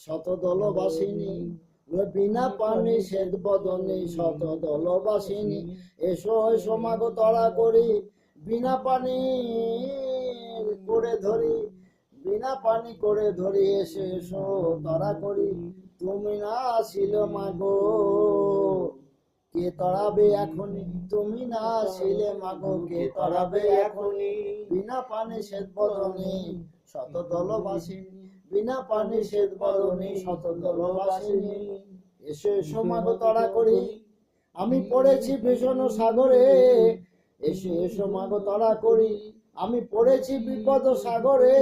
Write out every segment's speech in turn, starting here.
শত দলবাসিনী বিনা পানি শ্বেত বদনে শত দলবাসিনী এসো এসো মাগো তড়া করি, বিনা পানি করে ধরি, বিনা পানি করে ধরি, এসে, এসো তড়া করি। তুমি না আসিল মাগো, কে তড়াবে এখনই? তুমি না আসিলে মাগো, কে তড়াবে এখনই? বিনা পানি শ্বেত বদনে শত দলবাসিনী বিনা পানি শ্বেত বদনে শত দলবাসিনী এসো এসো তড়া করি। আমি পড়েছি ভীষণ সাগরে। এসো এসো মাগো তড়া করি। আমি পড়েছি বিপদ সাগরে।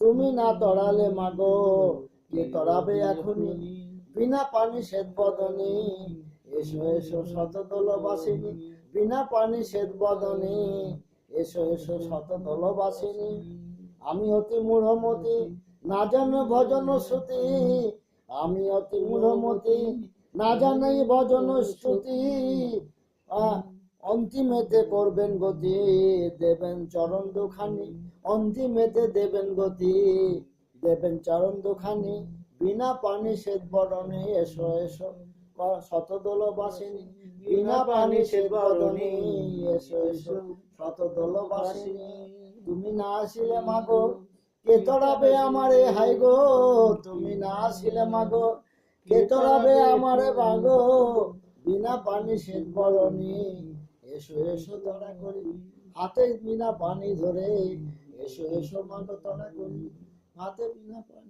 তুমি না তড়ালে মাগো, কে তড়াবে এখনই? বিনা পানি শ্বেত বদনে। এসো এসো শত দলবাসিনী বিনা পানি শ্বেত বদনে। এসো এসো শত দলবাসিনী আমি অতি মূঢ়মতি। না জানো ভজন শ্রুতি আমি অতি মূঢ়মতি না জানাই ভজন আহ, অন্তিমেতে করবেন গতি দেবেন চরণ দুখানি অন্তিমেতে দেবেন গতি দেবেন চরণ দুখানি। বিনা পানি শ্বেত বরণে এসো এসো শতদল বাসিনী। বিনা পানি শ্বেত বরণে এসো এসো শতদল বাসিনী। তুমি না আসিলে মাগো কে তড়াবে আমারে? হাই গো, তুমি না আসিলে মাগো। কে তড়াবে আমারে মাগো? বিনা পানি শেষ বলনি এসো এসো তড়া করি। হাতে বিনা পানি ধরে। এসো এসো মাগো তড়া করি। হাতে বিনা পানি